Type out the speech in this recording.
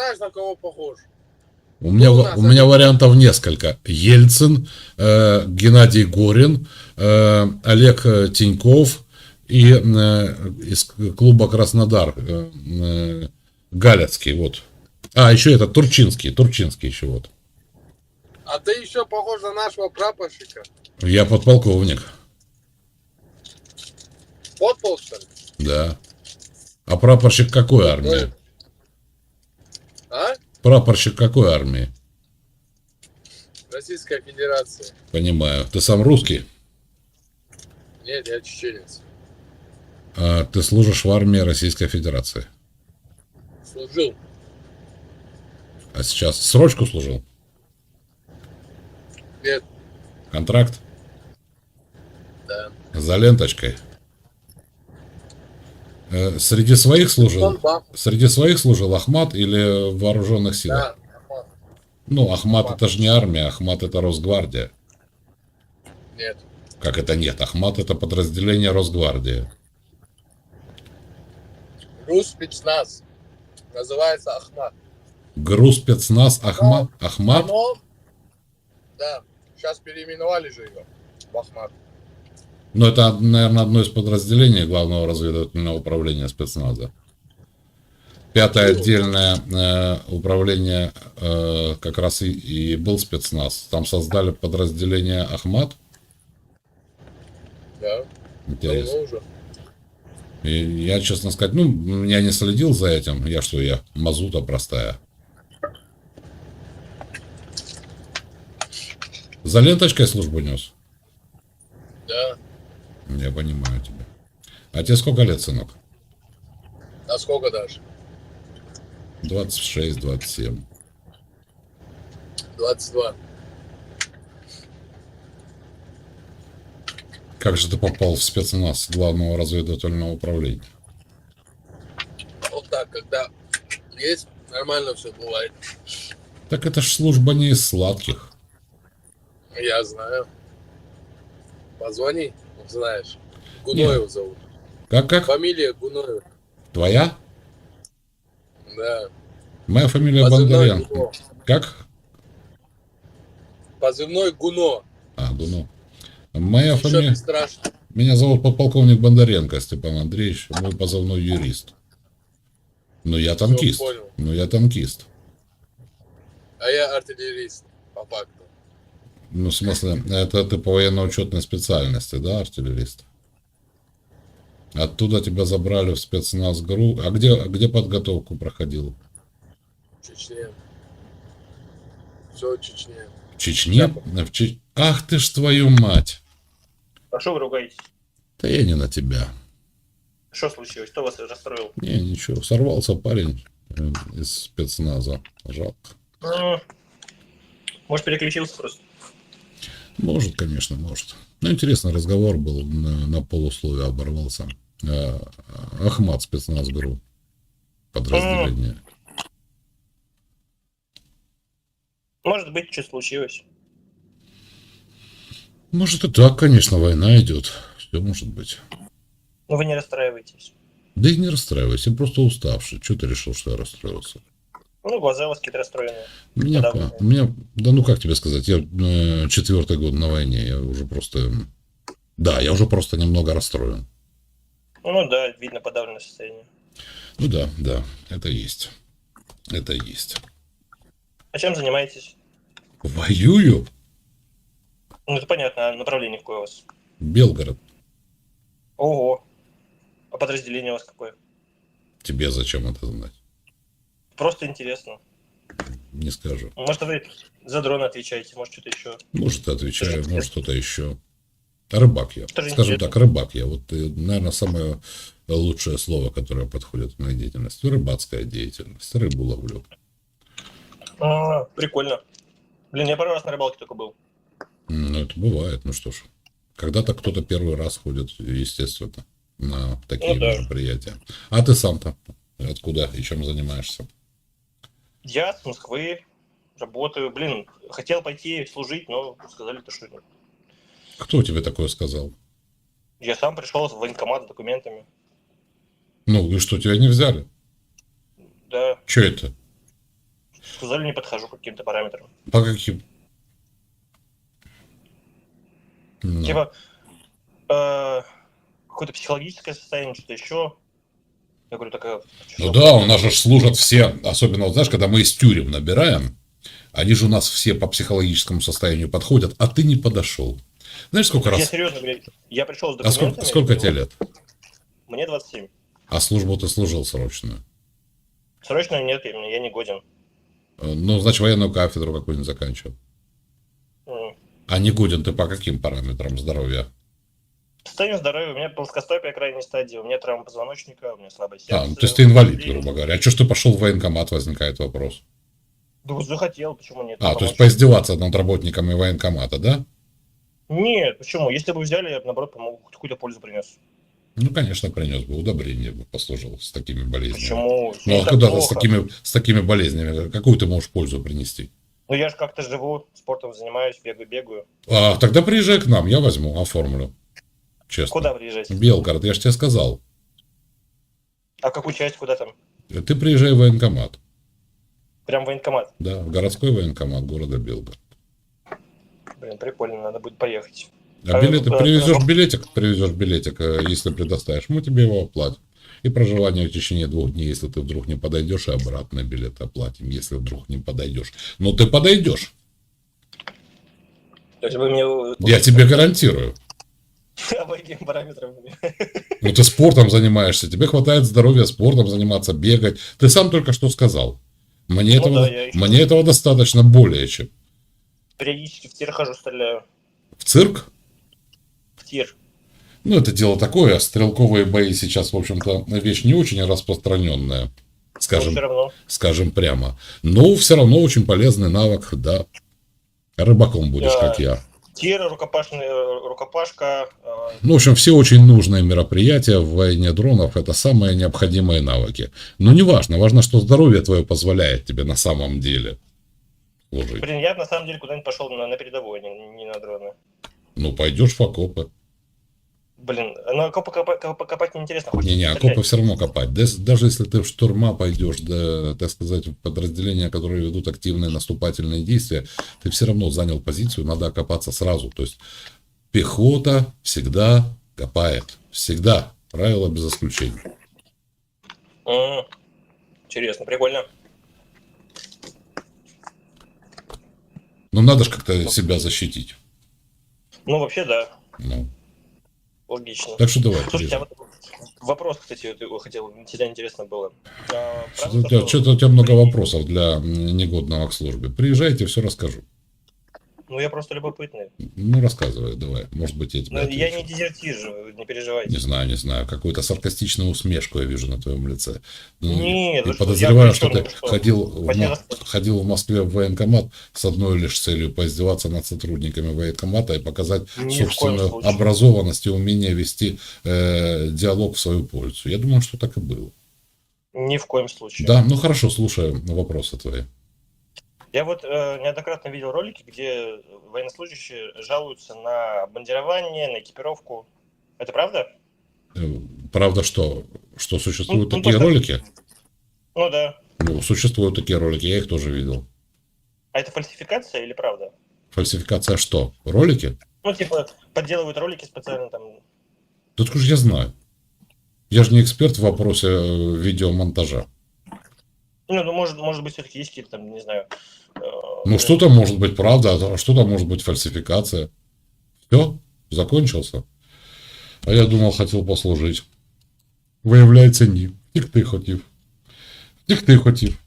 знаешь, на кого похож? У меня, у нас у меня вариантов несколько. Ельцин, э, Геннадий Горин, э, Олег Тиньков и э, из клуба Краснодар э, э, Галецкий. Вот. А, еще это Турчинский. Турчинский еще вот. А ты еще похож на нашего прапорщика. Я подполковник. Подпол, что ли? Да. А прапорщик какой армии? Прапорщик какой армии? Российская Федерация. Понимаю. Ты сам русский? Нет, я чеченец. А ты служишь в армии Российской Федерации. Служил. А сейчас срочку служил? Нет, Контракт? да. За ленточкой. Э, Среди своих служил? Донбасс. Среди своих служил Ахмат или в вооруженных силах? Да. Ну, Ахмат это же не армия, Ахмат это Росгвардия. Нет. Как это нет? Ахмат это подразделение Росгвардии. Рус спецназ. Называется Ахмат. ГРУ спецназ Ахмат? Ахмат? Оно... Да. Сейчас переименовали же его в Ахмат. Ну, это, наверное, одно из подразделений Главного разведывательного управления спецназа. Пятое отдельное э, управление э, как раз и, и был спецназ. Там создали подразделение Ахмат. Да. Интересно. Давно уже. И я, честно сказать, ну, я не следил за этим. Я что, я мазута простая. За ленточкой службу нес? Да. Я понимаю тебя. А тебе сколько лет, сынок? А сколько даже? 26-27. 22. Как же ты попал в спецназ главного разведывательного управления? Вот так, когда есть, нормально все бывает. Так это ж служба не из сладких. Я знаю. Позвони, знаешь. Гуноев зовут. Как, как? Фамилия Гуноев. Твоя? Да. Моя фамилия Позывной Бондаренко. Гуно. Как? Позывной Гуно. А, Дуно. Моя Еще фамилия... страшно. Меня зовут подполковник Бондаренко Степан Андреевич, мой позывной юрист. Но я танкист. Но я танкист. А я артиллерист, по факту. Ну, в смысле, это ты по военно-учетной специальности, да, артиллерист? Оттуда тебя забрали в спецназ ГРУ. А где, где подготовку проходил? В Чечне. Все в Чечне. В Чечне? В Че- Ах ты ж твою мать! А что вы ругаетесь? Да я не на тебя. Что случилось? Кто вас расстроил? Не, ничего, сорвался парень э, из спецназа. Жалко. Ну, Может, переключился просто? Может, конечно, может. Ну, интересный разговор был, на, на полусловие оборвался. А, Ахмат, спецназ ГРУ. Подразделение. Может быть, что случилось. Может и так, конечно, война идет. Все может быть. Но вы не расстраивайтесь. Да и не расстраивайся, я просто уставший. Что ты решил, что я расстроился? Ну, глаза у вас какие-то расстроенные. Меня, у меня, да ну как тебе сказать, я э, четвертый год на войне, я уже просто, да, я уже просто немного расстроен. Ну да, видно подавленное состояние. Ну да, да, это есть, это есть. А чем занимаетесь? Воюю? Ну, это понятно, а направление какое у вас? Белгород. Ого. А подразделение у вас какое? Тебе зачем это знать? Просто интересно. Не скажу. Может, вы за дрон отвечаете, может, что-то еще. Может, отвечаю, Тоже может, что-то еще. Рыбак я. Тоже Скажем интересно. так, рыбак я. Вот, э, наверное, самое лучшее слово, которое подходит к моей деятельности. Рыбацкая деятельность. Рыбу ловлю. А, прикольно. Блин, я пару раз на рыбалке только был. Ну, это бывает. Ну что ж. Когда-то кто-то первый раз ходит, естественно, на такие Ну да. мероприятия. А ты сам-то откуда и чем занимаешься? Я с Москвы работаю. Блин, хотел пойти служить, но сказали, то, что нет. Кто тебе такое сказал? Я сам пришел в военкомат с документами. Ну, и что, тебя не взяли? Да, Че это? сказали, не подхожу к каким-то параметрам. По каким? Ну, Типа, э, какое-то психологическое состояние, что-то еще. Я говорю, такая... Ну да, у нас же служат все, особенно, вот знаешь, когда мы из тюрем набираем, они же у нас все по психологическому состоянию подходят, а ты не подошел. Знаешь, сколько Я раз? серьезно говорю, я пришел с А сколько, документами. сколько тебе лет? Мне 27. А службу ты служил срочную? Срочно нет, я я не годен. Э, Ну, значит, военную кафедру какую-нибудь заканчивал. М. А не годен ты по каким параметрам здоровья? Состояние здоровья, у меня плоскостопие крайней стадии, у меня травма позвоночника, у меня слабое сердце. А, ну, то есть ты инвалид, грубо говоря. А что ж ты пошел в военкомат, возникает вопрос. Да вот захотел, почему нет? А, то есть поиздеваться над работниками военкомата, да? Нет, почему? Если бы взяли, я бы, наоборот, помог, какую-то пользу принес. Ну, конечно, принес бы, удобрение бы послужил с такими болезнями. Почему? Ну, а куда ты с такими, с такими болезнями, какую ты можешь пользу принести? Ну, я же как-то живу, спортом занимаюсь, бегаю, бегаю. А, тогда приезжай к нам, я возьму, оформлю. Честно. Куда приезжать? Белгород, я же тебе сказал. А какую часть, куда там? Ты приезжай в военкомат. Прям в военкомат. Да, в городской военкомат города Белгород. Блин, прикольно, надо будет поехать. А А, билеты, да, привезешь да. билетик, привезешь билетик, э, если предоставишь, мы тебе его оплатим. И проживание в течение двух дней, если ты вдруг не подойдешь, и обратно билет оплатим, если вдруг не подойдешь. Но ты подойдешь, я тебе гарантирую. Каким параметрам? Ну, ты спортом занимаешься, тебе хватает здоровья спортом заниматься, бегать. Ты сам только что сказал. Мне, Ну этого, да, я мне этого достаточно более чем. Периодически в тир хожу, стреляю. В цирк? В тир. Ну, это дело такое. Стрелковые бои сейчас, в общем-то, вещь не очень распространенная, скажем, скажем прямо. Но все равно очень полезный навык, да. Рыбаком будешь, Да. как я. Тир, рукопашный, э, рукопашка. э, Ну, в общем, все очень нужные мероприятия в войне дронов – это самые необходимые навыки. Но не важно, важно, что здоровье твое позволяет тебе на самом деле служить. Блин, я на самом деле куда-нибудь пошел на, на передовой, не, не на дроны. Ну, пойдешь в окопы. Блин, ну окопы копать, копать неинтересно. хочется Не-не, стрелять. окопы все равно копать. Даже если ты в штурма пойдешь, да, так сказать, в подразделения, которые ведут активные наступательные действия, ты все равно занял позицию, надо окопаться сразу. То есть пехота всегда копает. Всегда. Правило без исключения. М, Интересно, прикольно. Но надо же как-то себя защитить. Ну, вообще, да, Ну, логично. так что давай. Слушайте, а вот вопрос, кстати, вот, хотел, всегда интересно было. А, Что-то у, тебя, что- что-то у тебя много вопросов для негодного к службе. Приезжайте, все расскажу. Ну, я просто любопытный. Ну, рассказывай, давай. Может быть, я тебе Ну, я не дезертир же, вы не переживайте. Не знаю, не знаю. Какую-то саркастичную усмешку я вижу на твоем лице. Ну, Нет, и что, подозреваю, что ты причём, что? ходил в, ходил в Москве в военкомат с одной лишь целью поиздеваться над сотрудниками военкомата и показать Ни собственную образованность и умение вести э, диалог в свою пользу. Я думаю, что так и было. Ни в коем случае. Да, ну хорошо, слушаю вопросы твои. Я вот э, неоднократно видел ролики, где военнослужащие жалуются на бандирование, на экипировку. Это правда? Э, Правда, что, что существуют Ну, ну, такие просто- ролики? Ну да. Ну, существуют такие ролики, я их тоже видел. А это фальсификация или правда? Фальсификация что? Ролики? Ну, типа, подделывают ролики специально там. Да откуда же я знаю? Я же не эксперт в вопросе э, видеомонтажа. Ну, ну, может, может быть, все-таки есть какие-то там, не знаю. э, Ну, что-то может быть правда, а что-то может быть фальсификация. Все, закончился. А я думал, хотел послужить. Виявляється, ні. Тільки ти хотів. Тільки ти хотів.